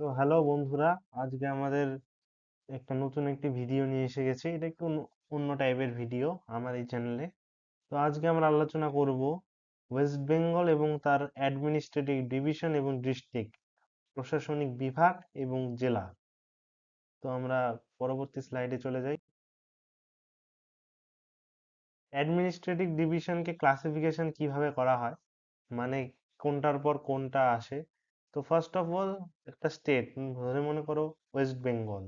তো হ্যালো বন্ধুরা, আজকে আমাদের একটা নতুন একটি ভিডিও নিয়ে এসে গেছি। এটা একটু অন্য- টাইপের ভিডিও আমার এই চ্যানেলে তো আজকে আমরা আলোচনা করব ওয়েস্ট বেঙ্গল এবং তার অ্যাডমিনিস্ট্রেটিভ ডিভিশন এবং ডিস্ট্রিক্ট প্রশাসনিক বিভাগ এবং জেলা। তো আমরা পরবর্তী স্লাইডে চলে যাই। অ্যাডমিনিস্ট্রেটিভ ডিভিশনকে ক্লাসিফিকেশন কীভাবে করা হয়? মানে কোনটার পর কোনটা আসে? তো ফার্স্ট অফ অল একটা স্টেট ধরে মনে করো ওয়েস্ট বেঙ্গল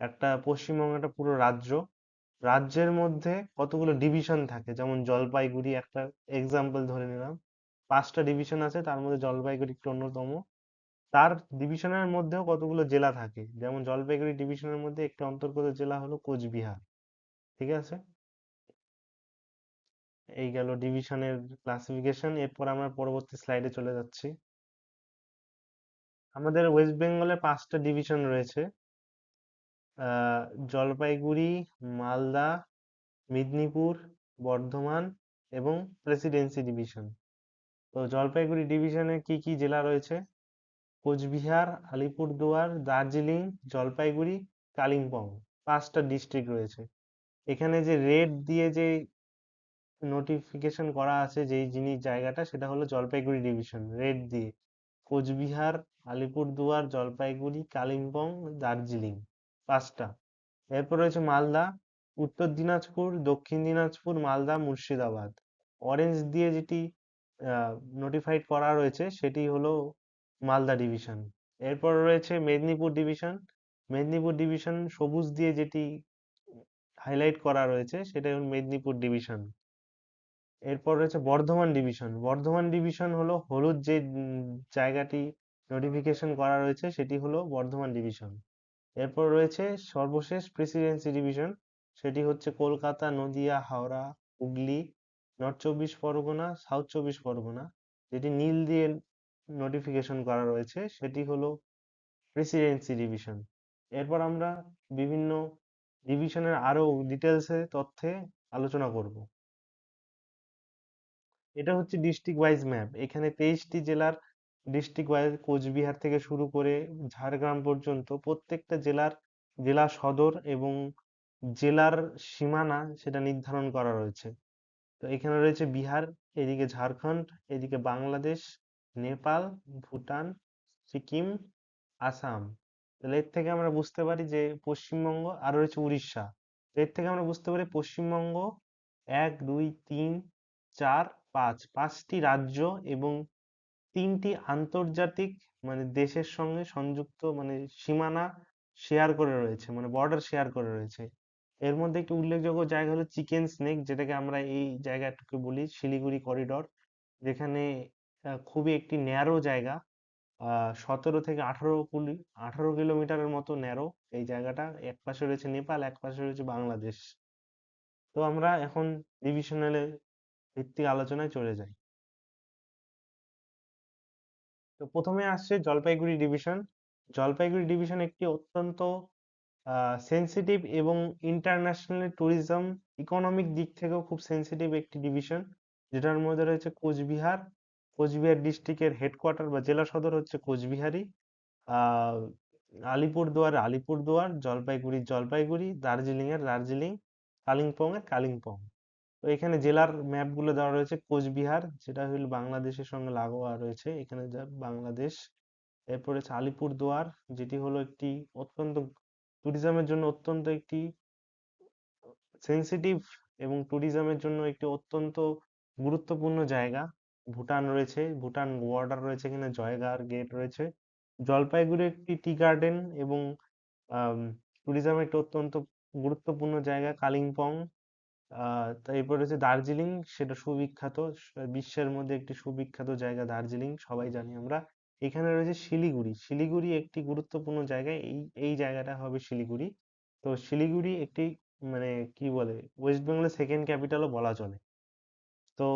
একটা পশ্চিমবঙ্গ একটা পুরো রাজ্য। রাজ্যের মধ্যে কতগুলো ডিভিশন থাকে? যেমন জলপাইগুড়ি একটা এক্সাম্পল ধরে নিলাম। পাঁচটা ডিভিশন আছে, তার মধ্যে জলপাইগুড়ি একটি অন্যতম। তার ডিভিশনের মধ্যেও কতগুলো জেলা থাকে? যেমন জলপাইগুড়ি ডিভিশনের মধ্যে একটি অন্তর্গত জেলা হলো কোচবিহার। ঠিক আছে? এই গেল ডিভিশনের ক্লাসিফিকেশন এরপর আমরা পরবর্তী স্লাইডে চলে যাচ্ছি। আমাদের ওয়েস্ট বেঙ্গলে পাঁচটা ডিভিশন রয়েছে। আহ, জলপাইগুড়ি মালদা মেদিনীপুর বর্ধমান এবং প্রেসিডেন্সি ডিভিশন। তো জলপাইগুড়ি ডিভিশনে কি কি জেলা রয়েছে? কোচবিহার আলিপুরদুয়ার দার্জিলিং জলপাইগুড়ি কালিম্পং পাঁচটা ডিস্ট্রিক্ট রয়েছে। এখানে যে রেড দিয়ে যে নোটিফিকেশন করা আছে যেই জিনিস জায়গাটা সেটা হলো জলপাইগুড়ি ডিভিশন। রেড দিয়ে কোচবিহার আলিপুরদুয়ার, জলপাইগুড়ি, কালিম্পং, দার্জিলিং। পাঁচটা। এরপর রয়েছে মালদা, উত্তর দিনাজপুর, দক্ষিণ দিনাজপুর, মালদা, মুর্শিদাবাদ। অরেঞ্জ দিয়ে যেটি নোটিফাইড করা রয়েছে, সেটি হলো মালদা ডিভিশন এরপর রয়েছে মেদিনীপুর ডিভিশন মেদিনীপুর ডিভিশন সবুজ দিয়ে যেটি হাইলাইট করা রয়েছে সেটা হল মেদিনীপুর ডিভিশন এরপর রয়েছে বর্ধমান ডিভিশন বর্ধমান ডিভিশন হলো হলুদ যে জায়গাটি নোটিফিকেশন করা রয়েছে, সেটি হলো বর্ধমান ডিভিশন এরপর রয়েছে সর্বশেষ প্রেসিডেন্সি ডিভিশন সেটি হচ্ছে কলকাতা, নদিয়া, হাওড়া, হুগলি নর্থ চব্বিশ পরগনা সাউথ চব্বিশ পরগনা, যেটি নীল দিয়ে নোটিফিকেশন করা রয়েছে, সেটি হলো প্রেসিডেন্সি ডিভিশন এরপর আমরা বিভিন্ন ডিভিশনের আরও ডিটেলসে তথ্যে আলোচনা করব। এটা হচ্ছে ডিস্ট্রিক্ট ওয়াইজ ম্যাপ এখানে তেইশটি জেলার ডিস্ট্রিক্ট ওয়াইজ কোচবিহার থেকে শুরু করে ঝাড়গ্রাম পর্যন্ত প্রত্যেকটা জেলার, জেলা সদর এবং জেলার সীমানা সেটা নির্ধারণ করা রয়েছে। তো এখানে রয়েছে বিহার, এদিকে ঝাড়খণ্ড, এদিকে বাংলাদেশ, নেপাল, ভুটান, সিকিম, আসাম। তাহলে এর থেকে আমরা বুঝতে পারি যে পশ্চিমবঙ্গ আর রয়েছে উড়িষ্যা। এর থেকে আমরা বুঝতে পারি পশ্চিমবঙ্গ এক, দুই, তিন, চার, পাঁচ, পাঁচটি রাজ্য এবং তিনটি আন্তর্জাতিক মানে দেশের সঙ্গে সংযুক্ত মানে সীমানা শেয়ার করে রয়েছে মানে বর্ডার শেয়ার করে রয়েছে। এর মধ্যে একটি উল্লেখযোগ্য জায়গা হলো চিকেন স্নেক যেটাকে আমরা এই জায়গাটাকে বলি শিলিগুড়ি করিডোর যেখানে খুবই একটি ন্যারো জায়গা সতেরো থেকে আঠারো কুড়ি আঠারো কিলোমিটারের মতো ন্যারো এই জায়গাটা। এক পাশে রয়েছে নেপাল, এক পাশে রয়েছে বাংলাদেশ। তো আমরা এখন ডিভিশনাল ভিত্তিক আলোচনায় চলে যাই। তো প্রথমে আসছে জলপাইগুড়ি ডিভিশন জলপাইগুড়ি ডিভিশন একটি অত্যন্ত সেন্সিটিভ এবং ইন্টারন্যাশনাল ট্যুরিজম ইকোনমিক দিক থেকেও খুব সেন্সিটিভ একটি ডিভিশন যেটার মধ্যে রয়েছে কোচবিহার। কোচবিহার ডিস্ট্রিক্টের হেডকোয়ার্টার বা জেলা সদর হচ্ছে কোচবিহারি আহ আলিপুরদুয়ার আলিপুরদুয়ার জলপাইগুড়ির জলপাইগুড়ি দার্জিলিং এর দার্জিলিং কালিম্পং এর কালিম্পং। তো এখানে জেলার ম্যাপগুলো দেওয়া রয়েছে কোচবিহার, যেটা হলো বাংলাদেশের সঙ্গে লাগোয়া রয়েছে। এখানে যা বাংলাদেশ, এরপরে হচ্ছে আলিপুরদুয়ার, যেটি হলো একটি অত্যন্ত ট্যুরিজমের জন্য অত্যন্ত একটি সেন্সিটিভ এবং ট্যুরিজমের জন্য একটি অত্যন্ত গুরুত্বপূর্ণ জায়গা। ভুটান রয়েছে, ভুটান বর্ডার রয়েছে এখানে জয়গার গেট রয়েছে। জলপাইগুড়ি একটি টি গার্ডেন এবং ট্যুরিজমের একটি অত্যন্ত গুরুত্বপূর্ণ জায়গা, কালিম্পং। আহ এরপর রয়েছে দার্জিলিং, সেটা সুবিখ্যাত। বিশ্বের মধ্যে একটি সুবিখ্যাত জায়গা দার্জিলিং, সবাই জানি আমরা। এখানে রয়েছে শিলিগুড়ি। শিলিগুড়ি একটি গুরুত্বপূর্ণ জায়গা এই এই জায়গাটা হবে শিলিগুড়ি। তো শিলিগুড়ি একটি মানে কি বলে, ওয়েস্ট বেঙ্গলের সেকেন্ড ক্যাপিটালও বলা চলে। তো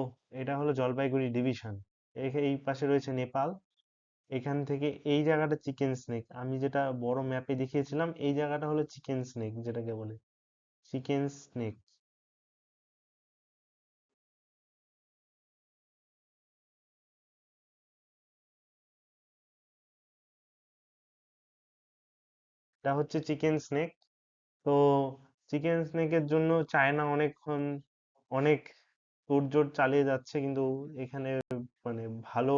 এটা হলো জলপাইগুড়ি ডিভিশন। এই পাশে রয়েছে নেপাল। এখান থেকে এই জায়গাটা চিকেন স্নেক। আমি যেটা বড় ম্যাপে দেখিয়েছিলাম, এই জায়গাটা হলো চিকেন স্নেক, যেটাকে বলে। Chicken snake. এটা হচ্ছে চিকেন স্নেক তো চিকেন স্নেকের জন্য চায়না অনেকক্ষণ অনেক তোড়জোড় চালিয়ে যাচ্ছে কিন্তু এখানে মানে ভালো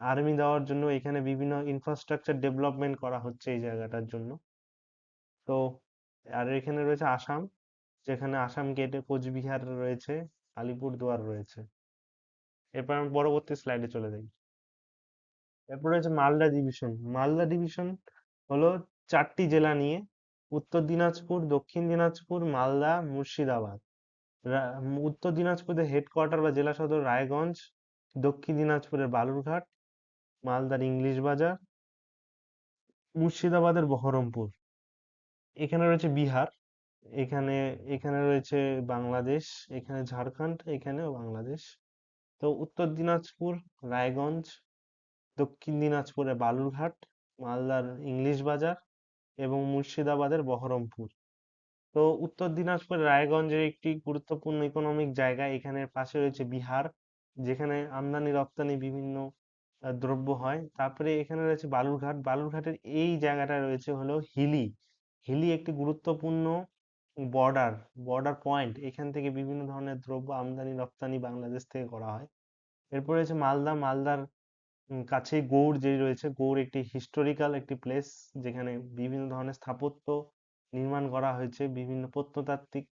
আর্মি দেওয়ার জন্য এখানে বিভিন্ন ইনফ্রাস্ট্রাকচার ডেভেলপমেন্ট করা হচ্ছে এই জায়গাটার জন্য। তো আর এখানে রয়েছে আসাম, যেখানে আসাম গেটে কোচবিহার রয়েছে, আলিপুরদুয়ার রয়েছে। এরপর আমি পরবর্তী স্লাইডে চলে যাই। এরপর রয়েছে মালদা ডিভিশন মালদা ডিভিশন হলো চারটি জেলা নিয়ে, উত্তর দিনাজপুর, দক্ষিণ দিনাজপুর, মালদা, মুর্শিদাবাদ। উত্তর দিনাজপুরের হেডকোয়ার্টার বা জেলা সদর রায়গঞ্জ, দক্ষিণ দিনাজপুরের বালুরঘাট, মালদার ইংলিশ বাজার, মুর্শিদাবাদের বহরমপুর। এখানে রয়েছে বিহার, এখানে এখানে রয়েছে বাংলাদেশ, এখানে ঝাড়খণ্ড, এখানেও বাংলাদেশ। তো উত্তর দিনাজপুর, রায়গঞ্জ, দক্ষিণ দিনাজপুরে বালুরঘাট, মালদার ইংলিশ বাজার এবং মুর্শিদাবাদের বহরমপুর। তো উত্তর দিনাজপুর রায়গঞ্জের একটি গুরুত্বপূর্ণ ইকোনমিক জায়গা এখানের পাশে রয়েছে বিহার, যেখানে আমদানি, রপ্তানি বিভিন্ন দ্রব্য হয়। তারপরে এখানে রয়েছে বালুরঘাট। বালুরঘাটের এই জায়গাটা রয়েছে হলো হিলি। হিলি একটি গুরুত্বপূর্ণ বর্ডার বর্ডার পয়েন্ট এখান থেকে বিভিন্ন ধরনের দ্রব্য আমদানি, রপ্তানি বাংলাদেশ থেকে করা হয়। এরপর রয়েছে মালদা। মালদার কাছেই গৌড় যে রয়েছে, গৌড় একটি হিস্টোরিক্যাল একটি প্লেস যেখানে বিভিন্ন ধরনের স্থাপত্য নির্মাণ করা হয়েছে, বিভিন্ন প্রত্নতাত্ত্বিক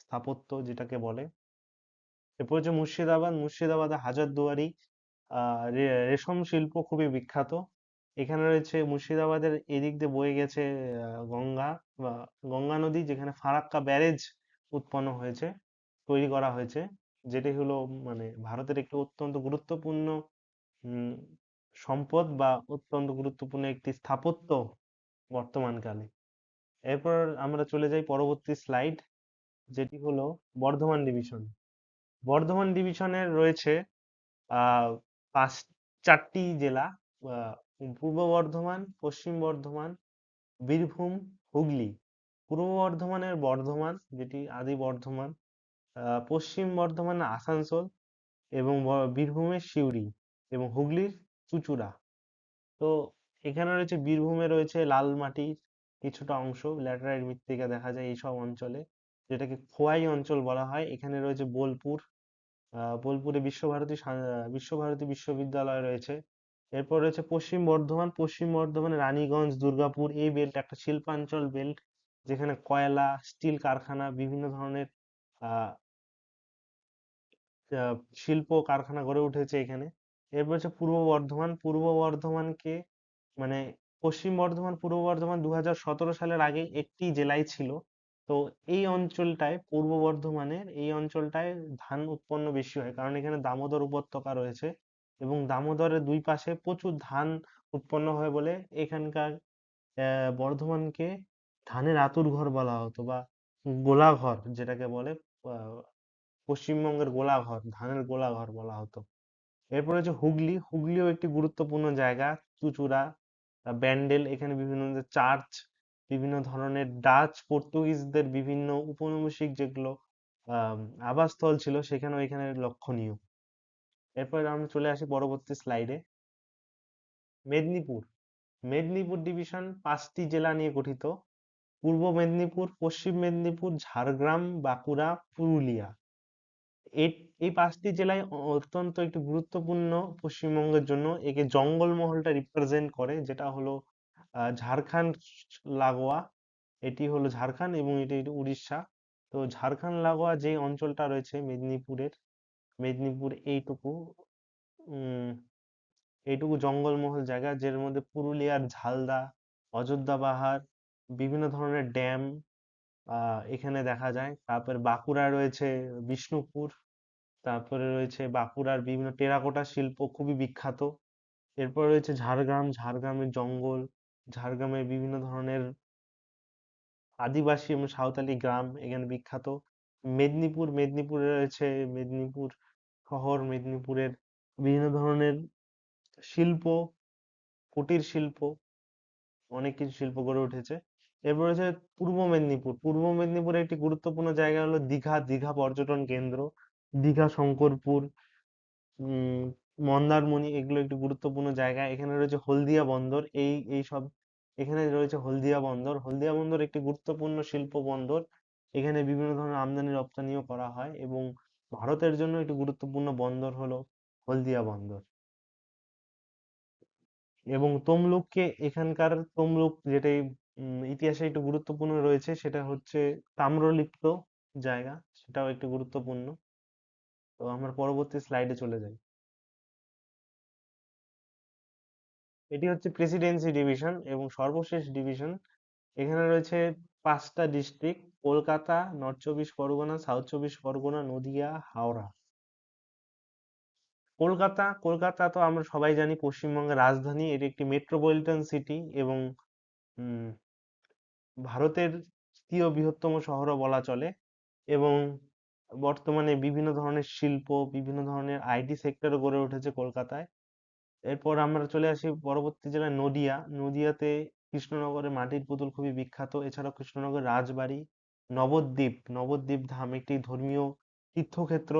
স্থাপত্য যেটাকে বলে। এরপর হচ্ছে মুর্শিদাবাদ। মুর্শিদাবাদে হাজারদুয়ারি আহ রেশম শিল্প খুবই বিখ্যাত। এখানে রয়েছে মুর্শিদাবাদের এদিক দিয়ে বয়ে গেছে গঙ্গা বা গঙ্গা নদী যেখানে ফারাক্কা ব্যারেজ উৎপন্ন হয়েছে, তৈরি করা হয়েছে, যেটি হলো মানে ভারতের একটি অত্যন্ত গুরুত্বপূর্ণ উম, সম্পদ বা অত্যন্ত গুরুত্বপূর্ণ একটি স্থাপত্য বর্তমানকালে। এরপর আমরা চলে যাই পরবর্তী স্লাইড যেটি হলো বর্ধমান ডিভিশন বর্ধমান ডিভিশনের রয়েছে আহ পাঁচ চারটি জেলা আহ, পূর্ব বর্ধমান পশ্চিম বর্ধমান বীরভূম হুগলি। পূর্ব বর্ধমানের বর্ধমান যেটি আদি বর্ধমান আহ, পশ্চিম বর্ধমানের আসানসোল এবং বীরভূমের সিউড়ি। এবং হুগলির চুঁচুড়া। তো এখানে রয়েছে বীরভূমে রয়েছে লাল মাটির কিছুটা অংশ, ল্যাটেরাইট মৃত্তিকা দেখা যায় এইসব অঞ্চলে, যেটাকে খোয়াই অঞ্চল বলা হয়। এখানে রয়েছে বোলপুর বোলপুরে বিশ্বভারতী বিশ্বভারতী বিশ্ববিদ্যালয় রয়েছে। এরপর রয়েছে পশ্চিম বর্ধমান, পশ্চিম বর্ধমানে রানীগঞ্জ, দুর্গাপুর, এই বেল্ট একটা শিল্পাঞ্চল বেল্ট যেখানে কয়লা স্টিল কারখানা, বিভিন্ন ধরনের শিল্প কারখানা গড়ে উঠেছে এখানে। এরপর হচ্ছে পূর্ব বর্ধমান, পূর্ব বর্ধমানকে মানে পশ্চিম বর্ধমান, পূর্ব বর্ধমান দু হাজার সতেরো সালের আগে একটি জেলায় ছিল। তো এই অঞ্চলটায়, পূর্ব বর্ধমানের এই অঞ্চলটায় ধান উৎপন্ন বেশি হয়। কারণ এখানে দামোদর উপত্যকা রয়েছে এবং দামোদরের দুই পাশে প্রচুর ধান উৎপন্ন হয় বলে এখানকার বর্ধমানকে ধানের আতুর আঁতুড়ঘর বলা হতো বা গোলাঘর যেটাকে বলে পশ্চিমবঙ্গের গোলাঘর, ধানের গোলাঘর বলা হতো। এরপর হচ্ছে হুগলি। হুগলিও একটি গুরুত্বপূর্ণ জায়গা, চুঁচুড়া ব্যান্ডেল, এখানে বিভিন্ন চার্চ, বিভিন্ন ধরনের ডাচ, পর্তুগিজদের বিভিন্ন উপনিবেশিক যেগুলো আবাসস্থল ছিল, সেখানেও এখানে লক্ষণীয়। এরপর আমরা চলে আসি পরবর্তী স্লাইডে মেদিনীপুর। মেদিনীপুর ডিভিশন পাঁচটি জেলা নিয়ে গঠিত। পূর্ব মেদিনীপুর, পশ্চিম মেদিনীপুর, ঝাড়গ্রাম, বাঁকুড়া, পুরুলিয়া। এই পাঁচটি জেলায় অত্যন্ত একটি গুরুত্বপূর্ণ পশ্চিমবঙ্গের জন্য একে জঙ্গলমহলটা রিপ্রেজেন্ট করে যেটা হলো আহ, ঝাড়খণ্ড লাগোয়া। এটি হলো ঝাড়খণ্ড এবং এটি উড়িষ্যা। তো ঝাড়খণ্ড লাগোয়া যে অঞ্চলটা রয়েছে মেদিনীপুরের মেদিনীপুর এইটুকু উম এইটুকু জঙ্গলমহল জায়গা যার মধ্যে পুরুলিয়ার ঝালদা অযোধ্যা পাহাড় বিভিন্ন ধরনের ড্যাম আহ এখানে দেখা যায়। তারপর বাঁকুড়ায় রয়েছে বিষ্ণুপুর তারপরে রয়েছে বাঁকুড়ার বিভিন্ন টেরাকোটা শিল্প খুবই বিখ্যাত। এরপর রয়েছে ঝাড়গ্রাম, ঝাড়গ্রামের জঙ্গল, ঝাড়গ্রামের বিভিন্ন ধরনের আদিবাসী এবং সাঁওতালি গ্রাম এখানে বিখ্যাত। মেদিনীপুর, মেদিনীপুরে রয়েছে মেদিনীপুর শহর, মেদিনীপুরের বিভিন্ন ধরনের শিল্প, কুটির শিল্প, অনেক কিছু শিল্প গড়ে উঠেছে। এরপর রয়েছে পূর্ব মেদিনীপুর। পূর্ব মেদিনীপুরের একটি গুরুত্বপূর্ণ জায়গা হলো দীঘা। দীঘা পর্যটন কেন্দ্র। দীঘা, শঙ্করপুর, উম মন্দারমণি এগুলো একটু গুরুত্বপূর্ণ জায়গা। এখানে রয়েছে হলদিয়া বন্দর। এই এই সব, এখানে রয়েছে হলদিয়া বন্দর। হলদিয়া বন্দর একটি গুরুত্বপূর্ণ শিল্প বন্দর। এখানে বিভিন্ন ধরনের আমদানি রপ্তানিও করা হয় এবং ভারতের জন্য একটি গুরুত্বপূর্ণ বন্দর হলো হলদিয়া বন্দর। এবং তমলুককে এখানকার তমলুক যেটাই ইতিহাসে একটু গুরুত্বপূর্ণ রয়েছে সেটা হচ্ছে তাম্রলিপ্ত জায়গা। সেটাও একটু গুরুত্বপূর্ণ। তো আমরা পরবর্তী স্লাইডে চলে যাই। এটি হচ্ছে প্রেসিডেন্সি ডিভিশন এবং সর্বশেষ ডিভিশন এখানে রয়েছে পাঁচটা ডিস্ট্রিক্ট কলকাতা নর্থ চব্বিশ পরগনা সাউথ চব্বিশ পরগনা, নদিয়া, হাওড়া। কলকাতা কলকাতা তো আমরা সবাই জানি পশ্চিমবঙ্গের রাজধানী, এটি একটি মেট্রোপলিটন সিটি এবং ভারতের তৃতীয় বৃহত্তম শহরও বলা চলে এবং বর্তমানে বিভিন্ন ধরনের শিল্প, বিভিন্ন ধরনের আইটি সেক্টরও গড়ে উঠেছে কলকাতায়। এরপর আমরা চলে আসি পরবর্তী জেলায় নদিয়া। নদিয়াতে কৃষ্ণনগরের মাটির পুতুল খুবই বিখ্যাত। এছাড়াও কৃষ্ণনগর রাজবাড়ি, নবদ্বীপ। নবদ্বীপ ধাম একটি ধর্মীয় তীর্থক্ষেত্র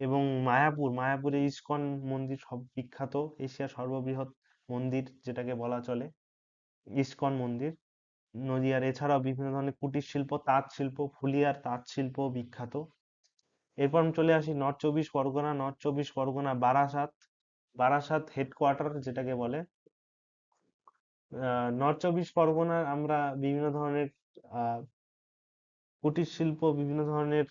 এবং মায়াপুর। মায়াপুরে ইস্কন মন্দির সব বিখ্যাত। এশিয়ার সর্ববৃহৎ মন্দির যেটাকে বলা চলে, ইস্কন মন্দির। নদিয়ার এছাড়াও বিভিন্ন ধরনের কুটির শিল্প, তাঁত শিল্প, ফুলিয়ার তাঁত শিল্প বিখ্যাত। এরপর আমি চলে আসি নর্থ চব্বিশ পরগনা। নর্থ চব্বিশ পরগনা বারাসাত। বারাসাত হেডকোয়ার্টার যেটাকে বলে। নর্থ চব্বিশ পরগনার আমরা বিভিন্ন ধরনের কুটির শিল্প, বিভিন্ন ধরনের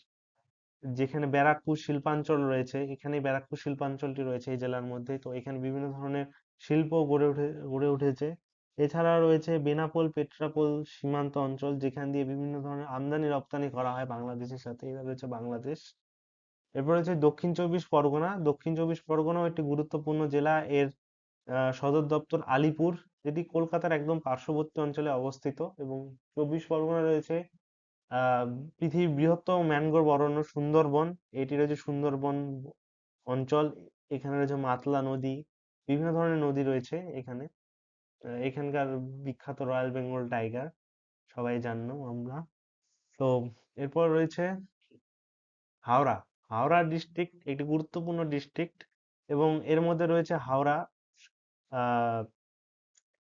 যেখানে ব্যারাকপুর শিল্পাঞ্চল রয়েছে এখানে ব্যারাকপুর শিল্পাঞ্চলটি রয়েছে এই জেলার মধ্যে। তো এখানে বিভিন্ন ধরনের শিল্প গড়ে উঠে, গড়ে উঠেছে। এছাড়া রয়েছে বেনাপোল, পেট্রাপোল সীমান্ত অঞ্চল, যেখান দিয়ে বিভিন্ন ধরনের আমদানি, রপ্তানি করা হয় বাংলাদেশের সাথে। এটা রয়েছে বাংলাদেশ। এরপর রয়েছে দক্ষিণ চব্বিশ পরগনা। দক্ষিণ চব্বিশ পরগনাও একটি গুরুত্বপূর্ণ জেলা। এর সদর দপ্তর আলিপুর, যেটি কলকাতার একদম পার্শ্ববর্তী অঞ্চলে অবস্থিত। এবং চব্বিশ পরগনা রয়েছে পৃথিবীর বৃহত্তম ম্যানগ্রোভ অরণ্য সুন্দরবন। এটি রয়েছে সুন্দরবন অঞ্চল। এখানে রয়েছে মাতলা নদী। বিভিন্ন ধরনের নদী রয়েছে এখানে। এখানকার বিখ্যাত রয়্যাল বেঙ্গল টাইগার, সবাই জানো আমরা। তো এরপর রয়েছে হাওড়া। হাওড়া ডিস্ট্রিক্ট একটি গুরুত্বপূর্ণ ডিস্ট্রিক্ট এবং এর মধ্যে রয়েছে হাওড়া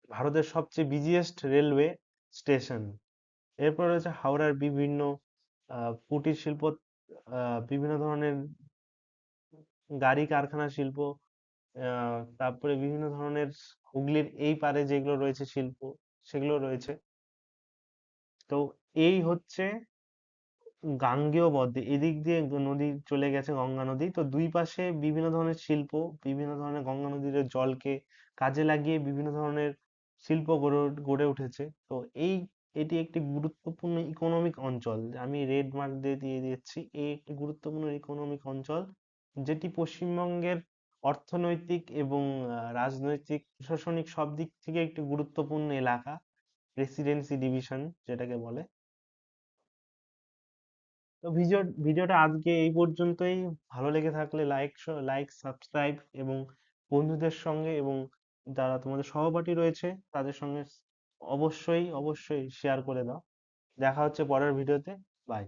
ভারতের সবচেয়ে বিজিয়েস্ট রেলওয়ে স্টেশন এরপর রয়েছে হাওড়ার বিভিন্ন কুটির শিল্প বিভিন্ন ধরনের গাড়ি, কারখানা, শিল্প তারপরে বিভিন্ন ধরনের হুগলির এই পারে যেগুলো রয়েছে শিল্প, সেগুলো রয়েছে। তো এই হচ্ছে গাঙ্গেয় বদ্বীপ। এদিক দিয়ে নদী চলে গেছে গঙ্গা নদী। তো দুই পাশে বিভিন্ন ধরনের শিল্প, বিভিন্ন ধরনের গঙ্গা নদীর জলকে কাজে লাগিয়ে বিভিন্ন ধরনের শিল্প গড়ে গড়ে উঠেছে। তো এই, এটি একটি গুরুত্বপূর্ণ ইকোনমিক অঞ্চল। আমি রেড মার্ক দিয়ে দিয়ে দিচ্ছি। এই একটি গুরুত্বপূর্ণ ইকোনমিক অঞ্চল, যেটি পশ্চিমবঙ্গের অর্থনৈতিক এবং রাজনৈতিক প্রশাসনিক সব দিক থেকে একটি গুরুত্বপূর্ণ এলাকা প্রেসিডেন্সি ডিভিশন যেটাকে বলে। তো ভিডিও ভিডিওটা আজকে এই পর্যন্তই। ভালো লেগে থাকলে লাইক লাইক সাবস্ক্রাইব এবং বন্ধুদের সঙ্গে এবং যারা তোমাদের সহপাঠী রয়েছে তাদের সঙ্গে অবশ্যই অবশ্যই শেয়ার করে দাও। দেখা হচ্ছে পরের ভিডিওতে বাই